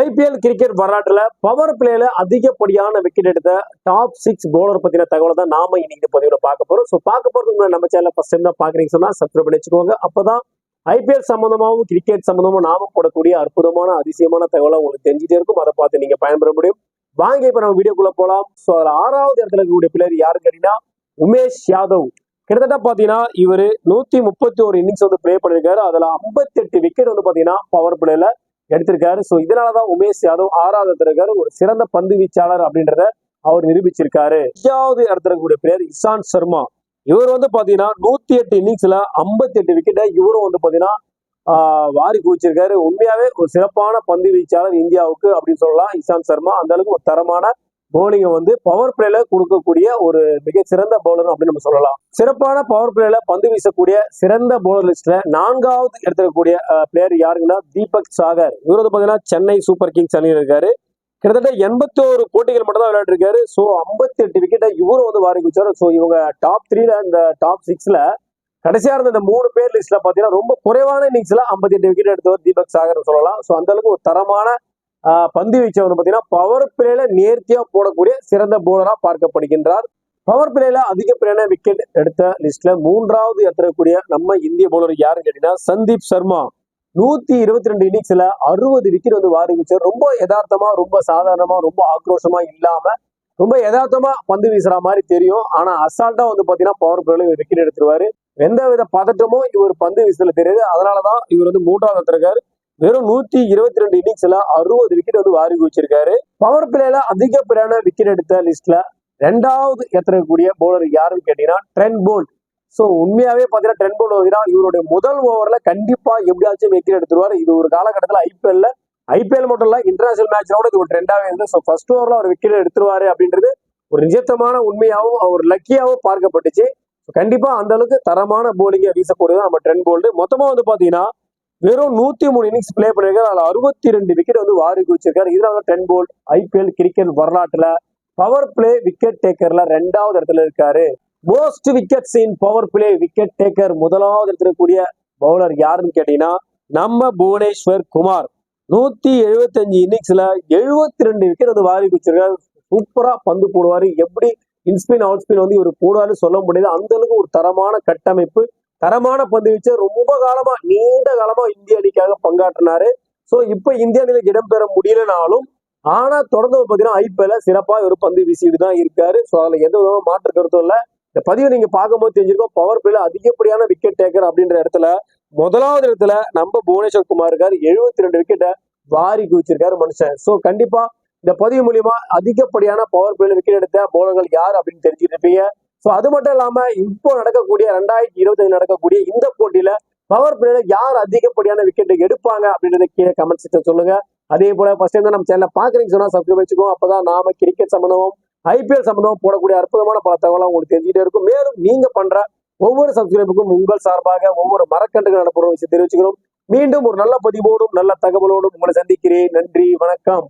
IPL cricket வரலாற்றுல power பிளேல அதிகப்படியான விக்கெட் எடுத்த டாப் சிக்ஸ் போலர் பத்தின தகவலை தான் நாம இன்னைக்கு இந்த பதிவுல பார்க்க போறோம். ஸோ பார்க்க போறதுக்கு நம்ம சேனல் ஃபர்ஸ்ட் டைம் தான் பாக்குறீங்க சொன்னா சப்ஸ்கிரைப் பண்ணி வச்சுக்கோங்க. அப்பதான் ஐபிஎல் சம்பந்தமாகவும் கிரிக்கெட் சம்பந்தமாகவும் நாம போடக்கூடிய அற்புதமான அதிசயமான தகவலை உங்களுக்கு தெரிஞ்சுட்டே இருக்கும். அதை பார்த்து நீங்க பயன்பெற முடியும். வாங்க இப்ப நம்ம வீடியோக்குள்ள போலாம். ஸோ அதுல ஆறாவது இடத்துல இருக்கக்கூடிய பிளேயர் யாருன்னு கேட்டீங்கன்னா உமேஷ் யாதவ். கிட்டத்தட்ட பாத்தீங்கன்னா இவர் நூத்தி முப்பத்தி ஒரு இன்னிங்ஸ் வந்து ப்ளே பண்ணிருக்காரு. அதுல 58 விக்கெட் வந்து பாத்தீங்கன்னா பவர் பிளேல எடுத்திருக்காரு. ஸோ இதனாலதான் உமேஷ் யாதவ் ஆறாவது இடத்துல ஒரு சிறந்த பந்து வீச்சாளர் அப்படின்றத அவர் நிரூபிச்சிருக்காரு. ஐயாவது இடத்துல இருக்கக்கூடிய பிளேயர் இசான் சர்மா. இவர் வந்து பாத்தீங்கன்னா நூத்தி எட்டு இன்னிங்ஸ்ல 58 எட்டு விக்கெட்டை இவரும் வந்து பாத்தீங்கன்னா ஆஹ், வாரி குவிச்சிருக்காரு. உண்மையாவே ஒரு சிறப்பான பந்து வீச்சாளர் இந்தியாவுக்கு அப்படின்னு சொல்லலாம். இசான் சர்மா அந்த அளவுக்கு ஒரு தரமான பவுலிங்கை வந்து பவர் பிளேல கொடுக்கக்கூடிய ஒரு மிக சிறந்த பவுலர் அப்படின்னு நம்ம சொல்லலாம். சிறப்பான பவர் பிளேல பந்து வீசக்கூடிய சிறந்த பவுலர் லிஸ்ட்ல நான்காவது எடுத்துக்கூடிய பிளேயர் யாருங்கன்னா தீபக் சாகர். இவர் வந்து பாத்தீங்கன்னா சென்னை சூப்பர் கிங்ஸ் அணியில் இருக்காரு. கிட்டத்தட்ட எண்பத்தோரு போட்டிகள் மட்டும் தான் விளையாடிருக்காரு. ஸோ ஐம்பத்தி எட்டு விக்கெட்டை இவரும் வந்து வாரி குச்சாரு ஸோ இவங்க டாப் த்ரீல இந்த டாப் சிக்ஸ்ல கடைசியா இருந்த இந்த மூணு பேர் லிஸ்ட்ல பாத்தீங்கன்னா ரொம்ப குறைவான இன்னிங்ஸ்ல ஐம்பத்தி எட்டு விக்கெட் எடுத்தவர் தீபக் சாகர் சொல்லலாம். ஸோ அந்த அளவுக்கு ஒரு தரமான பந்து வீச்சை வந்து பாத்தீங்கன்னா பவர் பிளேல நேர்த்தியா போடக்கூடிய சிறந்த போலராக பார்க்கப்படுகின்றார். பவர் பிளேல அதிகப்படியான விக்கெட் எடுத்த லிஸ்ட்ல மூன்றாவது இடத்துல நம்ம இந்திய போலர் யாருன்னு கேட்டீங்கன்னா சந்தீப் சர்மா. நூத்தி இருபத்தி ரெண்டு இன்னிங்ஸ்ல அறுபது விக்கெட் வந்து வாரி வச்சார் ரொம்ப யதார்த்தமா ரொம்ப சாதாரணமா ரொம்ப ஆக்ரோஷமா இல்லாம ரொம்ப யதார்த்தமா பந்து வீசுற மாதிரி தெரியும். ஆனா அசால்ட்டா வந்து பாத்தீங்கன்னா பவர் பிளேல விக்கெட் எடுத்துருவாரு. எந்த வித பதட்டமும் இவர் பந்து வீசுல தெரியாது. அதனாலதான் இவர் வந்து மூன்றாவது எடுத்திருக்காரு. வெறும் நூத்தி இருபத்தி ரெண்டு இன்னிங்ஸ்ல அறுபது விக்கெட் வந்து வாரி குவிச்சிருக்காரு. பவர் பிளேல அதிகப்படியான விக்கெட் எடுத்த லிஸ்ட்ல ரெண்டாவது எத்தனைக்கூடிய பவுலர் யாருன்னு கேட்டீங்கன்னா ட்ரெண்ட் போல்ட் ஸோ உண்மையாவே பார்த்தீங்கன்னா ட்ரெண்ட் போல்ட் பார்த்தீங்கன்னா இவருடைய முதல் ஓவர்ல கண்டிப்பா எப்படியாச்சும் விக்கெட் எடுத்துருவாரு. இது ஒரு காலகட்டத்தில் ஐபிஎல்ல ஐபிஎல் மட்டும் இல்ல இன்டர்நேஷனல் மேட்சோட கூட இது ஒரு ட்ரெண்டாவே இருந்து ஸோ ஃபர்ஸ்ட் ஓவர்ல அவர் விக்கெட் எடுத்துருவாரு அப்படின்றது ஒரு நிஜத்தமான உண்மையாகவும் அவர் லக்கியாவும் பார்க்கப்பட்டுச்சு. கண்டிப்பா அந்த அளவுக்கு தரமான போலிங்கை வீசக்கூடியது நம்ம ட்ரெண்ட் போல்டு மொத்தமா வந்து பாத்தீங்கன்னா வெறும் நூத்தி மூணு இன்னிங்ஸ் ப்ளே பண்ணிருக்காரு அதுல அறுபத்தி ரெண்டு விக்கெட் வந்து வாரி குவிச்சிருக்காரு. இதனால டென் போல் ஐபிஎல் கிரிக்கெட் வரலாற்றுல பவர் பிளே விக்கெட் டேக்கர்ல ரெண்டாவது இடத்துல இருக்காரு. Most wickets in power play wicket taker முதலாவது இடத்துல இருக்கக்கூடிய பவுலர் யாருன்னு கேட்டீங்கன்னா நம்ம புவனேஸ்வர் குமார். நூத்தி எழுபத்தஞ்சு இன்னிங்ஸ்ல எழுபத்தி ரெண்டு விக்கெட் வந்து வாரி குச்சிருக்காரு சூப்பரா பந்து போடுவாரு. எப்படி இன்ஸ்பின் அவுட் ஸ்பின் வந்து இவர் போடுவாருன்னு சொல்ல முடியாது அந்த அளவுக்கு ஒரு தரமான கட்டமைப்பு தரமான பந்து வீச்சு ரொம்ப காலமா நீண்ட காலமா பங்காற்றினாரு. சோ இப்ப இந்திய அணியில இடம்பெற முடியலனாலும் ஆனா தொடர்ந்து பாத்தீங்கன்னா ஐபிஎல்ல சிறப்பா ஒரு பந்து வீசிட்டு தான் இருக்காரு. சோ அதுல எந்த விதமான மாற்று கருத்தும் இல்ல. இந்த பதிவை நீங்க பார்க்கும்போது தெரிஞ்சிருக்கோம் பவர் பிளேல அதிகப்படியான விக்கெட் டேக்கர் அப்படின்ற இடத்துல முதலாவது இடத்துல நம்ம புவனேஸ்வர் குமார் இருக்காரு. எழுபத்தி ரெண்டு விக்கெட்டை வாரி குவிச்சிருக்காரு மனுஷன். சோ கண்டிப்பா இந்த பதிவு மூலியமா அதிகப்படியான பவர் பிளேல விக்கெட் எடுத்த போலர்கள் யார் அப்படின்னு தெரிஞ்சுட்டு இருப்பீங்க. சோ அது மட்டும் இல்லாம இப்போ நடக்கக்கூடிய ரெண்டாயிரத்தி இருபத்தி நடக்கக்கூடிய இந்த போட்டியில பவர் பிளேல யார் அதிகப்படியான விக்கெட் எடுப்பாங்க அப்படின்றத கீழே கமெண்ட் செக்ஷன் சொல்லுங்க. அதே போல ஃபர்ஸ்ட் டைம் நம்ம சேனல் பாக்குறீங்க சொன்னா சப்ஸ்கிரைப் வச்சுக்கோம் அப்பதான் நாம கிரிக்கெட் சம்பந்தமும் ஐபிஎல் சம்பந்தமும் போடக்கூடிய அற்புதமான பல தகவலாம் உங்களுக்கு தெரிஞ்சுட்டே இருக்கும். மேலும் நீங்க பண்ற ஒவ்வொரு சப்ஸ்கிரைபுக்கும் உங்கள் சார்பாக ஒவ்வொரு மரக்கண்டுகள் நடப்புற விஷயம் தெரிவிச்சுக்கிறோம். மீண்டும் ஒரு நல்ல பதிவோடும் நல்ல தகவலோடும் உங்களை சந்திக்கிறேன். நன்றி வணக்கம்.